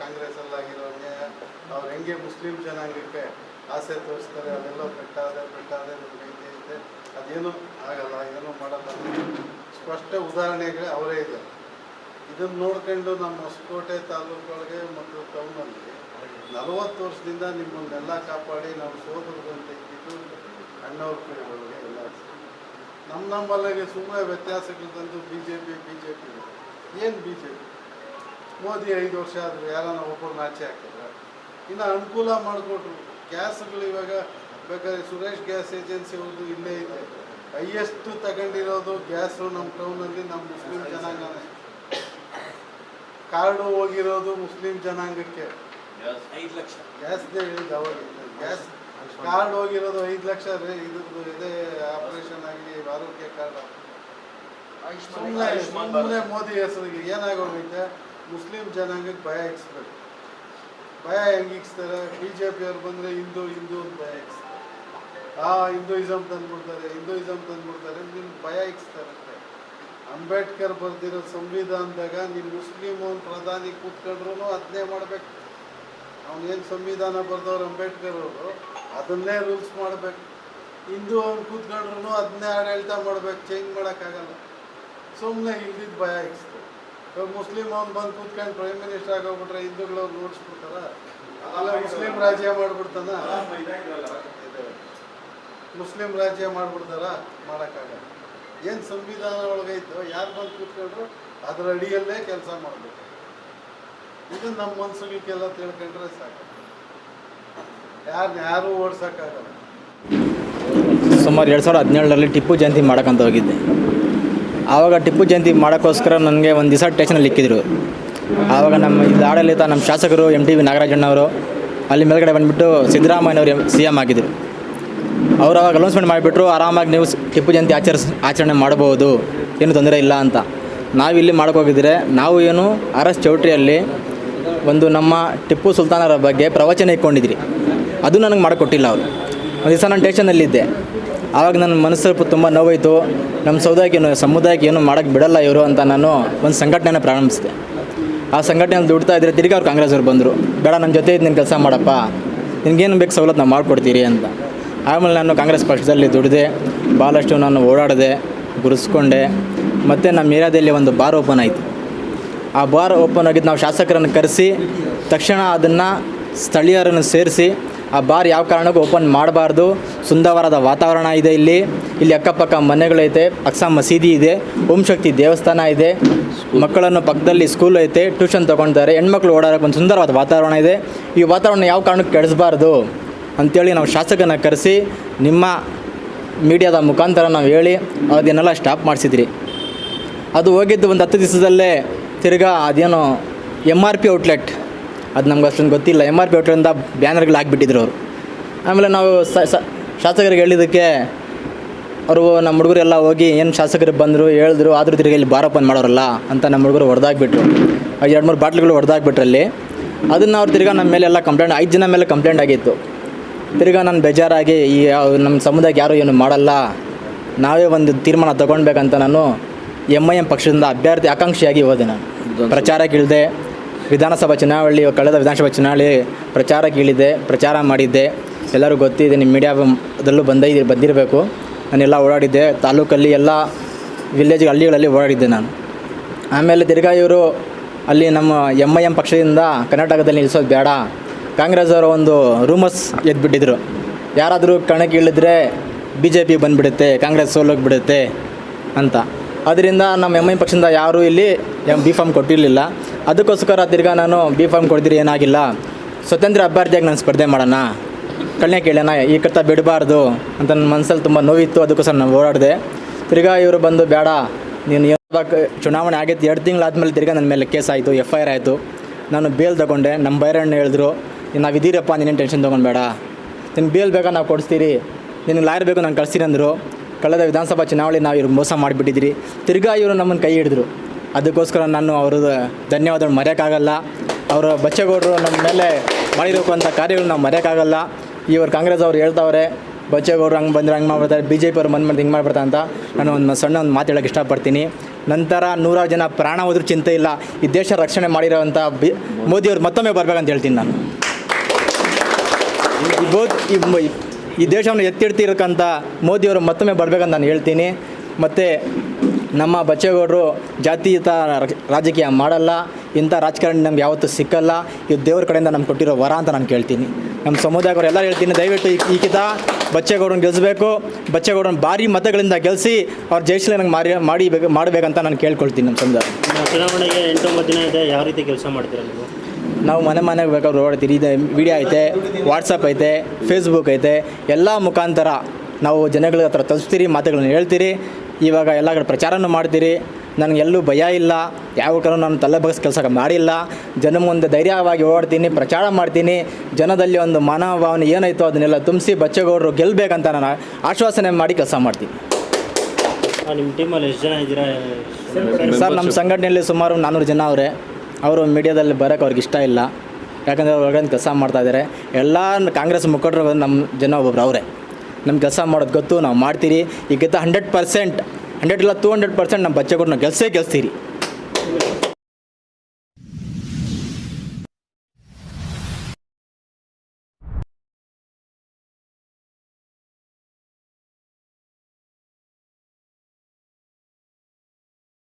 ಕಾಂಗ್ರೆಸ್ಸಲ್ಲಾಗಿರೋಂಗೆ ಅವ್ರು ಹೆಂಗೆ ಮುಸ್ಲಿಂ ಜನಾಂಗಕ್ಕೆ ಆಸೆ ತೋರಿಸ್ತಾರೆ, ಅದೆಲ್ಲ ಬೆಟ್ಟಾದ್ರೆ ಬೆಟ್ಟಾದೆ ನಮ್ಗೆ ಐತೆ. ಇದೆ ಅದೇನು ಆಗಲ್ಲ, ಏನೂ ಮಾಡಲ್ಲ ಸ್ಪಷ್ಟ ಉದಾಹರಣೆಗಳೇ ಅವರೇ ಇದೆ. ಇದನ್ನು ನೋಡ್ಕೊಂಡು ನಮ್ಮ ಹೊಸಕೋಟೆ ತಾಲೂಕೊಳಗೆ ಮತ್ತು ಟೌನಲ್ಲಿ ನಲವತ್ತು ವರ್ಷದಿಂದ ನಿಮ್ಮನ್ನೆಲ್ಲ ಕಾಪಾಡಿ ನಾವು ಸೋದರದು ಅಂತ ಇದ್ದಿದ್ದು ಅಣ್ಣವ್ರ ಕುರಿಗಳಿಗೆ ಎಲ್ಲ. ನಮ್ಮ ನಮ್ಮಲ್ಲಿಗೆ ಸುಮ್ಮನೆ ವ್ಯತ್ಯಾಸಗಳು ತಂದು B J P B J P ಏನು ಬಿ ಜೆ ಪಿ ಮೋದಿ ಐದು ವರ್ಷ ಆದರೂ ಯಾರನ್ನ ಒಬ್ಬರನ್ನ ನಾಚೆ ಹಾಕಿದ್ರೆ? ಇನ್ನು ಅನುಕೂಲ ಮಾಡಿಕೊಟ್ರು. ಗ್ಯಾಸ್ಗಳು ಇವಾಗ ಬೇಕಾದ್ರೆ ಸುರೇಶ್ ಗ್ಯಾಸ್ ಏಜೆನ್ಸಿ ಅವ್ರದ್ದು ಇಲ್ಲೇ ಇದೆ. ಹೈಯೆಸ್ಟ್ ತಗೊಂಡಿರೋದು ಗ್ಯಾಸು ನಮ್ಮ ಟೌನಲ್ಲಿ ನಮ್ಮ ಮುಸ್ಲಿಂ ಜನಾಂಗನೇ. ಕಾರ್ಡು ಹೋಗಿರೋದು ಮುಸ್ಲಿಂ ಜನಾಂಗಕ್ಕೆ. ಐದು ಲಕ್ಷ. ಗ್ಯಾಸ್ದೇ ಹೇಳಿದ್ದು ಅವಾಗ. ಗ್ಯಾಸ್ ಕಾರ್ಡ್ ಹೋಗಿರೋದು ಐದು ಲಕ್ಷ ರೀ. ಇದ್ರದ್ದು ಇದೇ ಆಪರೇಷನ್ ಆಗಿ ಆರೋಗ್ಯ ಕಾರ್ಡ್ ಸುಮ್ಮನೆ ಸುಮ್ಮನೆ. ಮೋದಿ ಹೆಸರಿಗೆ ಏನಾಗೋಗೈತೆ? ಮುಸ್ಲಿಂ ಜನಾಂಗಕ್ಕೆ ಭಯ ಇಕ್ಸ್ಬೇಕು ಭಯ ಹೆಂಗೆ ಇಕ್ಸ್ತಾರೆ ಬಿ ಜೆ ಪಿಯವ್ರು ಬಂದರೆ ಹಿಂದೂ ಹಿಂದೂ ಅಂತ ಭಯ ಇಕ್ಸ್ತಾರೆ ಆ ಹಿಂದೂಯಿಸಮ್ ತಂದ್ಬಿಡ್ತಾರೆ ಹಿಂದೂಯಿಸಮ್ ತಂದ್ಬಿಡ್ತಾರೆ, ನಿಮ್ಗೆ ಭಯ ಇಕ್ಸ್ತಾರೆ ಅಂಬೇಡ್ಕರ್ ಬರ್ದಿರೋ ಸಂವಿಧಾನದಾಗ ನೀನು ಮುಸ್ಲಿಮ್ ಅವ್ನು ಪ್ರಧಾನಿ ಕೂತ್ಕೊಂಡ್ರು ಅದನ್ನೇ ಮಾಡ್ಬೇಕು. ಅವನೇನು ಸಂವಿಧಾನ ಬರ್ದವ್ರು ಅಂಬೇಡ್ಕರ್ ಅವರು, ಅದನ್ನೇ ರೂಲ್ಸ್ ಮಾಡಬೇಕು. ಹಿಂದೂ ಅವ್ನು ಕೂತ್ಕೊಂಡ್ರು ಅದನ್ನೇ ಆಡಳಿತ ಮಾಡ್ಬೇಕು, ಚೇಂಜ್ ಮಾಡೋಕ್ಕಾಗಲ್ಲ. ಸುಮ್ಮನೆ ಇಲ್ದಿದ್ದು ಭಯ ಇಕ್ಸ್ತಾರೆ ಇವಾಗ ಮುಸ್ಲಿಂ ಅವ್ನು ಬಂದು ಕೂತ್ಕೊಂಡು ಪ್ರೈಮ್ ಮಿನಿಸ್ಟರ್ ಆಗೋಗ್ಬಿಟ್ರೆ ಹಿಂದೂಗಳು ಅವ್ರು ನೋಡಿಸ್ಬಿಡ್ತಾರ? ಅಲ್ಲ ಮುಸ್ಲಿಂ ರಾಜ್ಯ ಮಾಡ್ಬಿಡ್ತಾನ? ಮುಸ್ಲಿಂ ರಾಜ್ಯ ಮಾಡ್ಬಿಡ್ತಾರ? ಮಾಡೋಕ್ಕಾಗಲ್ಲ. ಏನು ಸಂವಿಧಾನ ಒಳಗೈತೋ ಯಾರು ಬಂದು ಕೂತ್ಕೊಂಡ್ರು? ಅದರ ಅಡಿಯಲ್ಲೇ ಕೆಲಸ ಮಾಡಬೇಕು. ಇದು ನಮ್ಮ ಮನ್ಸುಗಳಿಗೆಲ್ಲ ತಿಳ್ಕೊಂಡ್ರೆ ಸಾಕು. ಯಾರನ್ನ ಯಾರೂ ಓಡ್ಸೋಕ್ಕಾಗಲ್ಲ. ಸುಮಾರು ಎರಡು ಸಾವಿರದ ಹದಿನೇಳರಲ್ಲಿ ಟಿಪ್ಪು ಜಯಂತಿ ಮಾಡೋಕ್ಕಂತ ಹೋಗಿದ್ದೆ. ಆವಾಗ ಟಿಪ್ಪು ಜಯಂತಿ ಮಾಡೋಕ್ಕೋಸ್ಕರ ನನಗೆ ಒಂದು ದಿವಸ ಟೇಷನಲ್ಲಿ ಇಕ್ಕಿದ್ರು. ಆವಾಗ ನಮ್ಮ ಇಲ್ಲಿ ಆಡಳಿತ ನಮ್ಮ ಶಾಸಕರು ಎಂ ಟಿ ವಿ ನಾಗರಾಜಣ್ಣವರು, ಅಲ್ಲಿ ಮೇಲ್ಗಡೆ ಬಂದುಬಿಟ್ಟು ಸಿದ್ದರಾಮಯ್ಯನವರು ಸಿ ಎಂ ಆಗಿದ್ದರು ಅವರು ಅವಾಗ ಅನೌನ್ಸ್ಮೆಂಟ್ ಮಾಡಿಬಿಟ್ರು, ಆರಾಮಾಗಿ ನೀವು ಟಿಪ್ಪು ಜಯಂತಿ ಆಚರಿಸ್ ಆಚರಣೆ ಮಾಡ್ಬೋದು ಏನು ತೊಂದರೆ ಇಲ್ಲ ಅಂತ. ನಾವಿಲ್ಲಿ ಹೋಗಿದ್ರೆ ನಾವು ಏನು ಆರ್ ಎಸ್ ಚೌಟ್ರಿಯಲ್ಲಿ ಒಂದು ನಮ್ಮ ಟಿಪ್ಪು ಸುಲ್ತಾನರ ಬಗ್ಗೆ ಪ್ರವಚನ ಇಟ್ಕೊಂಡಿದ್ರಿ. ಅದು ನನಗೆ ಮಾಡಿಕೊಟ್ಟಿಲ್ಲ ಅವರು. ಒಂದು ದಿವಸ ನಾನು ಸ್ಟೇಷನಲ್ಲಿದ್ದೆ ಆವಾಗ ನನ್ನ ಮನಸ್ಸು ತುಂಬ ನೋವಾಯಿತು. ನಮ್ಮ ಸಮುದಾಯಕ್ಕೆ ಏನು ಸಮುದಾಯಕ್ಕೆ ಏನು ಮಾಡೋಕ್ಕೆ ಬಿಡಲ್ಲ ಇವರು ಅಂತ ನಾನು ಒಂದು ಸಂಘಟನೆನ ಪ್ರಾರಂಭಿಸಿದೆ. ಆ ಸಂಘಟನೆಯಲ್ಲಿ ದುಡ್ತಾ ಇದ್ದರೆ ತಿರ್ಗಿ ಅವ್ರು ಕಾಂಗ್ರೆಸ್ ಅವ್ರು ಬಂದರು. ಬೇಡ ನನ್ನ ಜೊತೆ ಇದ್ದು ನೀನು ಕೆಲಸ ಮಾಡಪ್ಪ. ನಿನಗೇನು ಬೇಕು ಸವಲತ್ತು ನಾವು ಮಾಡಿಕೊಡ್ತೀರಿ ಅಂತ. ಆಮೇಲೆ ನಾನು ಕಾಂಗ್ರೆಸ್ ಪಕ್ಷದಲ್ಲಿ ದುಡಿದೆ ಭಾಳಷ್ಟು ನಾನು ಓಡಾಡಿದೆ, ಗುರುಸ್ಕೊಂಡೆ. ಮತ್ತು ನಮ್ಮ ಏರಿಯಾದಲ್ಲಿ ಒಂದು ಬಾರ್ ಓಪನ್ ಆಯಿತು. ಆ ಬಾರ್ ಓಪನ್ ಆಗಿದ್ದು ನಾವು ಶಾಸಕರನ್ನು ಕರೆಸಿ, ತಕ್ಷಣ ಅದನ್ನು ಸ್ಥಳೀಯರನ್ನು ಸೇರಿಸಿ ಆ ಬಾರ್ ಯಾವ ಕಾರಣಕ್ಕೂ ಓಪನ್ ಮಾಡಬಾರ್ದು. ಸುಂದರವಾದ ವಾತಾವರಣ ಇದೆ ಇಲ್ಲಿ. ಇಲ್ಲಿ ಅಕ್ಕಪಕ್ಕ ಮನೆಗಳೈತೆ ಅಕ್ಸಾ ಮಸೀದಿ ಇದೆ. ಓಂ ಶಕ್ತಿ ದೇವಸ್ಥಾನ ಇದೆ. ಮಕ್ಕಳನ್ನು ಪಕ್ಕದಲ್ಲಿ ಸ್ಕೂಲ್ ಐತೆ. ಟ್ಯೂಷನ್ ತೊಗೊಳ್ತಾರೆ ಹೆಣ್ಮಕ್ಳು ಓಡಾಡಕ್ಕೆ ಒಂದು ಸುಂದರವಾದ ವಾತಾವರಣ ಇದೆ. ಈ ವಾತಾವರಣ ಯಾವ ಕಾರಣಕ್ಕೆ ಕೆಡಿಸ್ಬಾರ್ದು ಅಂಥೇಳಿ ನಾವು ಶಾಸಕನ ಕರೆಸಿ ನಿಮ್ಮ ಮೀಡಿಯಾದ ಮುಖಾಂತರ ನಾವು ಹೇಳಿ ಅದನ್ನೆಲ್ಲ ಸ್ಟಾಪ್ ಮಾಡಿಸಿದ್ರಿ. ಅದು ಹೋಗಿದ್ದು ಒಂದು ಹತ್ತು ದಿವಸದಲ್ಲೇ ತಿರ್ಗಾ ಅದೇನೋ ಎಂ ಆರ್ ಪಿ ಔಟ್ಲೆಟ್ ಅದು ನಮ್ಗೆ ಅಷ್ಟೊಂದು ಗೊತ್ತಿಲ್ಲ. ಎಂ ಆರ್ ಪಿ ಹೋಟೆಲಿಂದ ಬ್ಯಾನರ್ಗಳು ಹಾಕ್ಬಿಟ್ಟಿದ್ರು ಅವರು. ಆಮೇಲೆ ನಾವು ಸ ಸ- ಶಾಸಕರಿಗೆ ಹೇಳಿದ್ದಕ್ಕೆ ಅವರು ನಮ್ಮ ಹುಡುಗರೆಲ್ಲ ಹೋಗಿ ಏನು ಶಾಸಕರು ಬಂದರು ಹೇಳಿದ್ರು ಆದರೂ ತಿರುಗಿ ಇಲ್ಲಿ ಬಾರ್ ಓಪನ್ ಮಾಡೋರಲ್ಲ ಅಂತ ನಮ್ಮ ಹುಡುಗರು ಹೊಡೆದಾಕ್ಬಿಟ್ರು. ಎರಡು ಮೂರು ಬಾಟ್ಲುಗಳು ಹೊಡೆದಾಕ್ಬಿಟ್ರು ಅಲ್ಲಿ. ಅದನ್ನು ಅವ್ರು ತಿರ್ಗಾ ನಮ್ಮ ಮೇಲೆ ಎಲ್ಲ ಕಂಪ್ಲೇಂಟ್ ಐದು ಜನ ಮೇಲೆ ಕಂಪ್ಲೇಂಟ್ ಆಗಿತ್ತು. ತಿರ್ಗಾ ನಾನು ಬೇಜಾರಾಗಿ ಈ ನಮ್ಮ ಸಮುದಾಯಕ್ಕೆ ಯಾರೂ ಏನು ಮಾಡಲ್ಲ. ನಾವೇ ಒಂದು ತೀರ್ಮಾನ ತೊಗೊಳ್ಬೇಕಂತ ನಾನು ಎಂ ಐ ಎಂ ಪಕ್ಷದಿಂದ ಅಭ್ಯರ್ಥಿ ಆಕಾಂಕ್ಷಿಯಾಗಿ ಹೋದೆ ನಾನು. ಪ್ರಚಾರಕ್ಕೆ ಇಳಿದೆ ವಿಧಾನಸಭಾ ಚುನಾವಣೆ ಕಳೆದ ವಿಧಾನಸಭಾ ಚುನಾವಣೆ ಪ್ರಚಾರ ಕೇಳಿದ್ದೆ, ಪ್ರಚಾರ ಮಾಡಿದ್ದೆ. ಎಲ್ಲರೂ ಗೊತ್ತಿದೆ, ನಿಮ್ಮ ಮೀಡಿಯಾದಲ್ಲೂ ಬಂದ ಬಂದಿರಬೇಕು. ನಾನೆಲ್ಲ ಓಡಾಡಿದ್ದೆ. ತಾಲೂಕಲ್ಲಿ ಎಲ್ಲ ವಿಲೇಜ್ ಹಳ್ಳಿಗಳಲ್ಲಿ ಓಡಾಡಿದ್ದೆ ನಾನು. ಆಮೇಲೆ ತಿರ್ಗಾ ಇವರು ಅಲ್ಲಿ ನಮ್ಮ ಎಂ ಐ ಎಂ ಪಕ್ಷದಿಂದ ಕರ್ನಾಟಕದಲ್ಲಿ ನಿಲ್ಲಿಸೋದು ಬೇಡ. ಕಾಂಗ್ರೆಸ್ ಅವರ ಒಂದು ರೂಮರ್ಸ್ ಎದ್ಬಿಟ್ಟಿದ್ರು. ಯಾರಾದರೂ ಕಣಕ್ಕೆ ಇಳಿದ್ರೆ ಬಿ ಜೆ ಪಿ ಬಂದುಬಿಡುತ್ತೆ, ಕಾಂಗ್ರೆಸ್ ಸೋಲೋಗ್ಬಿಡುತ್ತೆ ಅಂತ. ಅದರಿಂದ ನಮ್ಮ ಎಂ ಐ ಪಕ್ಷದಿಂದ ಯಾರೂ ಇಲ್ಲಿ ಎಂ ಬಿ ಫಾರ್ಮ್ ಕೊಟ್ಟಿರಲಿಲ್ಲ. ಅದಕ್ಕೋಸ್ಕರ ತಿರ್ಗಾ ನಾನು ಬಿ ಫಾರ್ಮ್ ಕೊಡ್ದಿರಿ ಏನಾಗಿಲ್ಲ. ಸ್ವತಂತ್ರ ಅಭ್ಯರ್ಥಿಯಾಗಿ ನಾನು ಸ್ಪರ್ಧೆ ಮಾಡೋಣ. ಕಳ್ಳೆ ಕೇಳೋಣ, ಈ ಕರ್ತ ಬಿಡಬಾರ್ದು ಅಂತ ನನ್ನ ಮನಸ್ಸಲ್ಲಿ ತುಂಬ ನೋವಿತ್ತು, ಅದಕ್ಕೋಸ್ಕರ ನಾನು ಓಡಾಡಿದೆ ತಿರ್ಗಾ ಇವರು ಬಂದು, ಬೇಡ, ನೀನು ಚುನಾವಣೆ ಆಗಿತ್ತು ಎರಡು ತಿಂಗಳಾದ್ಮೇಲೆ ತಿರ್ಗಾ ನನ್ನ ಮೇಲೆ ಕೇಸ್ ಆಯಿತು ಎಫ್ ಐ ಆರ್ ಆಯಿತು. ನಾನು ಬೇಲ್ ತಗೊಂಡೆ, ನಮ್ಮ ಬೈರಣ್ಣ ಹೇಳಿದ್ರು ನಾವು ಇದೀರಪ್ಪ ನೀನೇನು ಟೆನ್ಷನ್ ತೊಗೊಂಡ್ಬೇಡ ನಿನ್ನ ಬೇಲ್ ಬೇಕಾ ನಾವು ಕೊಡಿಸ್ತೀರಿ? ನಿನಗೆ ಲಾಯರ್ ಬೇಕು, ನಾನು ಕಳಿಸ್ತೀನಿ ಅಂದರು. ಕಳೆದ ವಿಧಾನಸಭಾ ಚುನಾವಣೆ ನಾವು ಇವ್ರಿಗೆ ಮೋಸ ಮಾಡಿಬಿಟ್ಟಿದ್ದೀರಿ. ತಿರ್ಗಾ ಇವರು ನಮ್ಮನ್ನು ಕೈ ಹಿಡಿದ್ರು. ಅದಕ್ಕೋಸ್ಕರ ನಾನು ಅವ್ರದ್ದು ಧನ್ಯವಾದ ಮರೆಯೋಕ್ಕಾಗಲ್ಲ. ಅವರ ಬಚ್ಚೇಗೌಡರು ನಮ್ಮ ಮೇಲೆ ಮಾಡಿರೋಕ್ಕಂಥ ಕಾರ್ಯಗಳು ನಾವು ಮರೆಯೋಕ್ಕಾಗಲ್ಲ. ಇವರು ಕಾಂಗ್ರೆಸ್ ಅವ್ರು ಹೇಳ್ತಾವ್ರೆ, ಬಚ್ಚೇಗೌಡರು ಹಂಗೆ ಬಂದರೆ ಹಂಗೆ ಮಾಡ್ಬಿಡ್ತಾರೆ ಬಿ ಜೆ ಪಿ ಅವ್ರು ಬಂದು ಮಾಡಿ ಹಿಂಗೆ ಮಾಡ್ಬಿಡ್ತಾ ಅಂತ ನಾನು ಒಂದು ಸಣ್ಣ ಒಂದು ಮಾತು ಹೇಳೋಕ್ಕೆ ಇಷ್ಟಪಡ್ತೀನಿ. ನಂತರ ನೂರಾರು ಜನ ಪ್ರಾಣ ಹೋದ್ರೂ ಚಿಂತೆ ಇಲ್ಲ. ಈ ದೇಶ ರಕ್ಷಣೆ ಮಾಡಿರೋವಂಥ ಬಿ ಮೋದಿಯವ್ರು ಮತ್ತೊಮ್ಮೆ ಬರಬೇಕಂತ ಹೇಳ್ತೀನಿ ನಾನು. ಈ ದೇಶವನ್ನು ಎತ್ತಿಡ್ತಿರಕ್ಕಂಥ ಮೋದಿಯವರು ಮತ್ತೊಮ್ಮೆ ಬರಬೇಕಂತ ನಾನು ಹೇಳ್ತೀನಿ. ಮತ್ತು ನಮ್ಮ ಬಚ್ಚೇಗೌಡರು ಜಾತೀಯತ ರಾಜಕೀಯ ಮಾಡಲ್ಲ ಇಂಥ ರಾಜಕಾರಣಿ ನಮ್ಗೆ ಯಾವತ್ತೂ ಸಿಕ್ಕಲ್ಲ ಇದು ದೇವ್ರ ಕಡೆಯಿಂದ ನಮ್ಗೆ ಕೊಟ್ಟಿರೋ ವರ ಅಂತ ನಾನು ಕೇಳ್ತೀನಿ. ನಮ್ಮ ಸಮುದಾಯದವರು ಎಲ್ಲರೂ ಹೇಳ್ತೀನಿ ದಯವಿಟ್ಟು ಈ- ಕಿತ ಬಚ್ಚೇಗೌಡರನ್ನ ಗೆಲ್ಲಿಸಬೇಕು ಬಚ್ಚೇಗೌಡರನ್ನ ಭಾರಿ ಮತಗಳಿಂದ ಗೆಲ್ಲಿಸಿ ಅವ್ರು ನಂಗೆ ಮಾರಿ ಮಾಡಿ ಮಾಡಬೇಕಂತ ನಾನು ಕೇಳ್ಕೊಳ್ತೀನಿ ನಮ್ಮ ಸಮುದಾಯ. ಚುನಾವಣೆಗೆ ಎಂಟೊಂಬತ್ತು ದಿನ ಇದೆ ಯಾವ ರೀತಿ ಕೆಲಸ ಮಾಡ್ತೀರಾ ನೀವು? ನಾವು ಮನೆ ಮನೆಗೆ ಬೇಕಾದ್ರೂ ಓಡಾಡ್ತೀರಿ ಇದೆ ವಿಡಿಯೋ ಐತೆ ವಾಟ್ಸಪ್ ಐತೆ ಫೇಸ್ಬುಕ್ ಐತೆ ಎಲ್ಲ ಮುಖಾಂತರ ನಾವು ಜನಗಳ ಹತ್ರ ತಲುಪ್ತೀರಿ ಮಾತುಗಳನ್ನ ಹೇಳ್ತೀರಿ. ಇವಾಗ ಎಲ್ಲ ಕಡೆ ಪ್ರಚಾರನೂ ಮಾಡ್ತೀರಿ. ನನಗೆ ಎಲ್ಲೂ ಭಯ ಇಲ್ಲ. ಯಾವ ಕಡೆ ನಾನು ತಲೆ ಬಗ್ಸ್ ಕೆಲಸ ಮಾಡಿಲ್ಲ. ಜನ ಮುಂದೆ ಧೈರ್ಯವಾಗಿ ಓಡ್ತೀನಿ ಪ್ರಚಾರ ಮಾಡ್ತೀನಿ. ಜನದಲ್ಲಿ ಒಂದು ಮನೋಭಾವನೆ ಏನೈತೋ ಅದನ್ನೆಲ್ಲ ತುಂಬಿಸಿ ಬಚ್ಚೇಗೌಡರು ಗೆಲ್ಲಬೇಕಂತ ನಾನು ಆಶ್ವಾಸನೆ ಮಾಡಿ ಕೆಲಸ ಮಾಡ್ತೀನಿ. ನಿಮ್ಮ ಟೀಮಲ್ಲಿ ಎಷ್ಟು ಜನ ಇದ್ದೀರಾ? ಸರ್ ನಮ್ಮ ಸಂಘಟನೆಯಲ್ಲಿ ಸುಮಾರು ನಾನ್ನೂರು ಜನ ಅವರೇ. ಅವರು ಮೀಡಿಯಾದಲ್ಲಿ ಬರೋಕ್ಕೆ ಅವ್ರಿಗೆ ಇಷ್ಟ ಇಲ್ಲ. ಯಾಕಂದರೆ ಒಳಗಡೆ ಕೆಲಸ ಮಾಡ್ತಾಯಿದ್ದಾರೆ ಎಲ್ಲ ಕಾಂಗ್ರೆಸ್ ಮುಖಂಡರು ನಮ್ಮ ಜನ ಒಬ್ಬೊಬ್ರು ಅವರೇ. ನಮ್ಮ ಕೆಲಸ ಮಾಡೋದು ಗೊತ್ತು, ನಾವು ಮಾಡ್ತೀರಿ. ಈಗ ಹಂಡ್ರೆಡ್ ಪರ್ಸೆಂಟ್ ಹಂಡ್ರೆಡ್ ಇಲ್ಲ ಟೂ ಹಂಡ್ರೆಡ್ ಪರ್ಸೆಂಟ್ ನಮ್ಮ ಬಚ್ಚೆಗೌಡನ್ನ ಗೆಲ್ಸೇ ಗೆಲ್ಸ್ತೀರಿ.